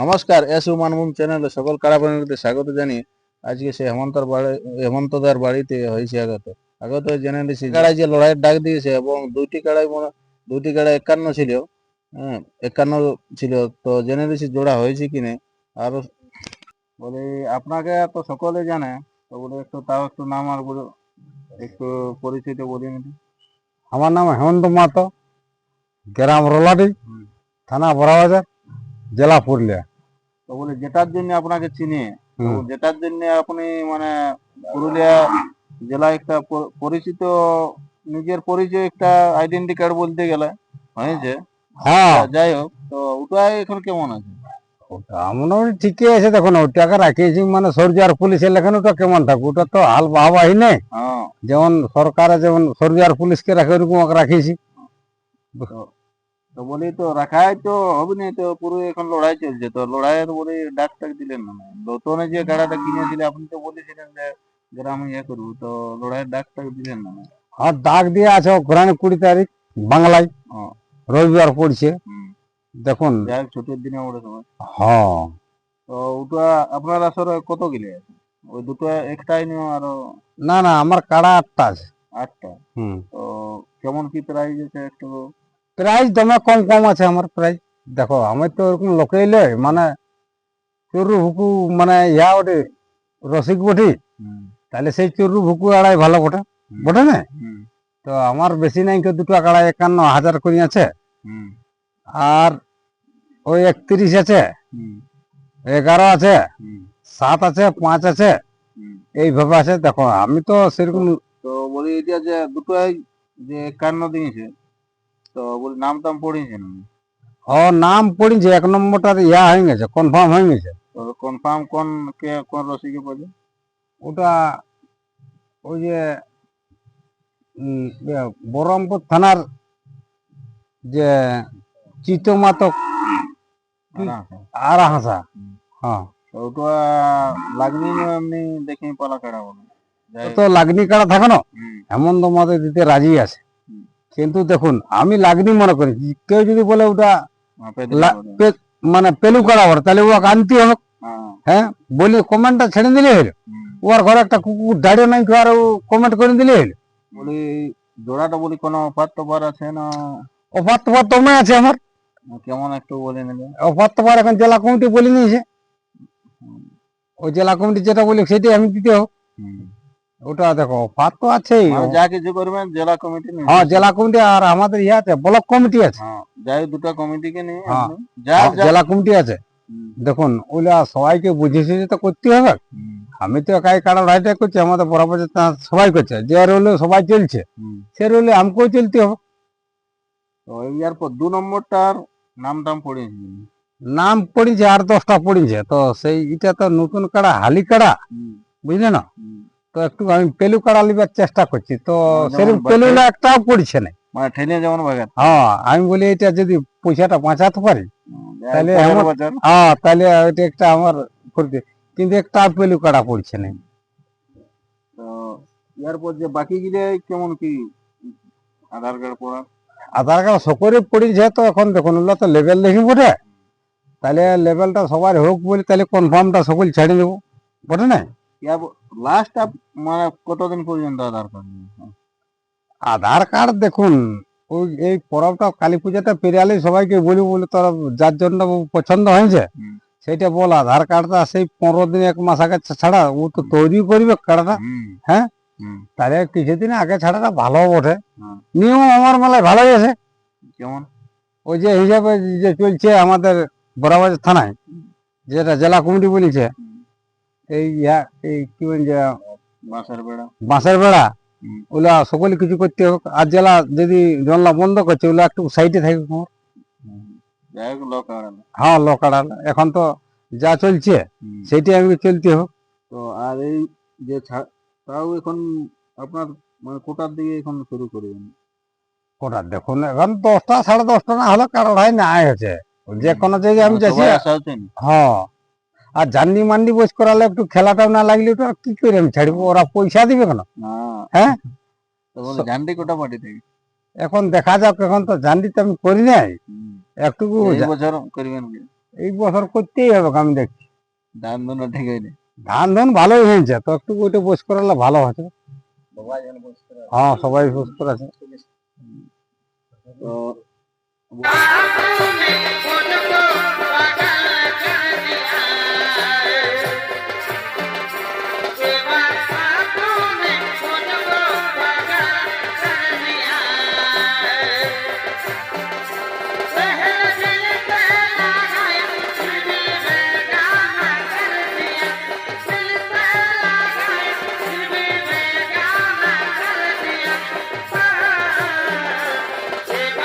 নমস্কার এস মানভূম চ্যানেলে সকল কারাবাণীতে স্বাগত জানিয়ে আজকে সে হেমন্তর বাড়ি হেমন্তদার বাড়িতে হয়েছে আগত। আগত জেনে নিয়েছি কাড়াই যে লড়াইয়ের ডাক দিয়েছে এবং দুইটি কাড়াই মনে দুইটি কাড়াই একান্ন ছিল হ্যাঁ একান্ন ছিল তো জেনে নিয়েছি জোড়া হয়েছে কি না? আর বলে আপনাকে তো সকলে জানে তো বলে একটু তাও একটু নাম আর বলে একটু পরিচিত বলি আমার নাম হেমন্ত মাতো গ্রাম রোলাডি থানা বড়াবাজার। জেলা পুরুলিয়া। তো বলে যেটার জন্য আপনাকে চিনি তো যেটার জন্য আপনি মানে পুরুলিয়া জেলা একটা পরিচিত নিজের পরিচয় একটা আইডেন্টি কার্ড বলতে গেলে হয়েছে। হ্যাঁ। যাই হোক তো ওটাই এখন কেমন আছে? ওটা মোটামুটি ঠিকই আছে দেখুন ওটাকে রাখিয়েছি মানে সরজার পুলিশের লেখান ওটা কেমন থাকবে ওটা তো হাল বাহাবাহি নেই হ্যাঁ। যেমন সরকারে যেমন সরজার পুলিশকে রাখে ওরকম রাখিয়েছি। তো বলি তো রাখাই তো হবে না তো পুরো এখন লড়াই চলছে। তো লড়াইয়ের বলে ডাক টাক দিলেন না নতুন যে গাড়াটা কিনেছিলে আপনি তো বলেছিলেন যে গ্রামে ইয়ে করব তো লড়াইয়ের ডাক টাক দিলেন না আর ডাক দিয়ে আছে ঘোরানি কুড়ি তারিখ বাংলায়। রবিবার পড়ছে। দেখুন। ছুটির দিনে ওটা সময় হ্যাঁ। তো ওটা আপনার আসলে কত গিলে আছে? ওই দুটো একটাই নিও আরও? না না আমার কাড়া আটটা আছে। আটটা? হুম। তো কেমন কি প্রাইস আছে একটু প্রাইস দমে কম কম আছে আমার প্রাইস। দেখো আমি তো ওরকম লোকেই লয় মানে চুরু ভুকু মানে ইয়া ওটে রসিক বটি তাহলে সেই চুরু ভুকু আড়াই ভালো বটে। বটে না? তো আমার বেশি নাই কেউ দুটো আড়াই একান্ন হাজার করে আছে। আর ওই একত্রিশ আছে এগারো আছে সাত আছে পাঁচ আছে। এইভাবে আছে। দেখো আমি তো সেরকম তো বলি এটা যে দুটোই যে একান্ন দিয়েছে তো বলি নাম টাম পড়িয়েছেন ও নাম পড়িছে এক নম্বরটা ইয়া হয়ে গেছে কনফার্ম হয়ে গেছে। কনফার্ম কোন কে কোন রসিকে পড়বে ওটা ওই যে বহরমপুর থানার যে চিতমাতক? আর হাসা। হ্যাঁ। ওটা লাগনি এমনি দেখি পালা কাটা তো লাগনি কাড়া থাকে না? হেমন্ত মাতে দিতে রাজি আছে। কিন্তু দেখুন আমি লাগনি মনে করি কেউ যদি বলে ওটা মানে পেলু কাড়া ওর তাহলে ও আনতে হবে হ্যাঁ, হ্যাঁ বলি কমেন্টটা ছেড়ে দিলে হলো। ওর ঘরে একটা কুকুর দাঁড়িয়ে নাই আর কমেন্ট করে দিলে হলো। বলি জোড়াটা বলি কোনো অফার টফার আছে না? অফার তোফার তোমরা আছে আমার। কেমন একটু বলে নেবে। অফার তোফার এখন জেলা কমিটি বলে নিয়েছে। ওই জেলা কমিটি যেটা বলি সেটাই আমি দিতে হোক। ওটা দেখো অফার তো আছেই। মানে যা কিছু করবেন জেলা কমিটি হ্যাঁ জেলা কমিটি আর আমাদের ইয়ে আছে ব্লক কমিটি আছে। হ্যাঁ যাই দুটো কমিটিকে নিয়ে হ্যাঁ। হ্যাঁ, জেলা কমিটি আছে। দেখুন ওইলা সবাইকে বুঝে সুঝে তো করতে হবে। আমি তো একাই কাটা রাইটাই করছি আমাদের বরাবর সবাই করছে। যে রোলে সবাই চলছে। সে রোলে আমাকেও চলতে হবে। তো ইয়ার পর দু নম্বরটার নাম টাম পড়িয়েছি নাম পড়িছে আর দশটা পড়িছে। তো সেই এটা তো নতুন কাড়া হালি কাড়া। বুঝলে না? তো একটু আমি পেলু কাড়া লিবার চেষ্টা করছি। তো যেমন সেরকম বাচ্চা- পেলুলা একটাও পড়ছে না মানে ঠেলে যেমন হ্যাঁ আমি বলি এটা যদি পয়সাটা বাঁচাতে পারি তাহলে হ্যাঁ তাহলে এটা একটা আমার কিন্তু একটা পেলু কাড়া পড়ছে না তো ইয়ার পর যে বাকি গিলে কেমন কি আধার কার্ড পড়া? আধার কার্ড সকলে পড়িছে তো এখন দেখুন তো লেভেল দেখি বটে। তাহলে লেভেলটা সবার হোক বলে তাহলে কনফার্মটা সকল ছেড়ে দেবো। বটে না? লাস্ট মানে কতদিন পর্যন্ত আধার কার্ড আধার কার্ড দেখুন ওই এই পরবটা কালী পূজাটা পেরিয়ালে সবাইকে বলি বলে তোর যার জন্য পছন্দ হয়েছে। সেইটা বল আধার কার্ডটা সেই পনেরো দিন এক মাস আগে ছাড়া ও তো তৈরি করবে কার্ডটা হ্যাঁ? তাহলে কিছুদিন আগে ছাড়াটা ভালো বটে। নিয়ম আমার মেলায় ভালোই আছে কেমন? ওই যে হিসাবে যে চলছে আমাদের বরাবর থানায় যেটা জেলা কমিটি বলেছে এই ইয়া এই কি বাসার বেড়া বাঁশের বেড়া হুম। ওগুলা সকলে কিছু করতে হোক আর জেলা যদি জনলা বন্ধ করছে ওগুলা একটু সাইডে থাকবে তোমার। হ্যাঁ লোকাড়াল এখন তো যা চলছে সেইটাই আমি চলতে হোক। তো আর এই যে তাও এখন আপনার মানে কোটার দিকে এখন শুরু করবেন। ওটা দেখুন এখন দশটা সাড়ে দশটা না হলে কারোড়াই নাই হচ্ছে। যে কোনো জায়গায় আমি যাচ্ছি। না? হ্যাঁ। আর জান্ডি মান্ডি বস করালে একটু খেলাটাও না লাগলে তো আর কি করে আমি ছাড়বো? ওরা পয়সা দিবে কেন? না। হ্যাঁ? কোটা থেকে? এখন দেখা যাক এখন তো জান্ডি তো আমি করি নাই। একটুকু এই বছর করবেন এই বছর করতেই হবে আমি দেখছি। ধান ধুনো ঠিক হয়নি? ধান ধান ভালোই হয়েছে তো একটু ওইটা বস করালে ভালো আছে। হ্যাঁ সবাই বস করেছে তো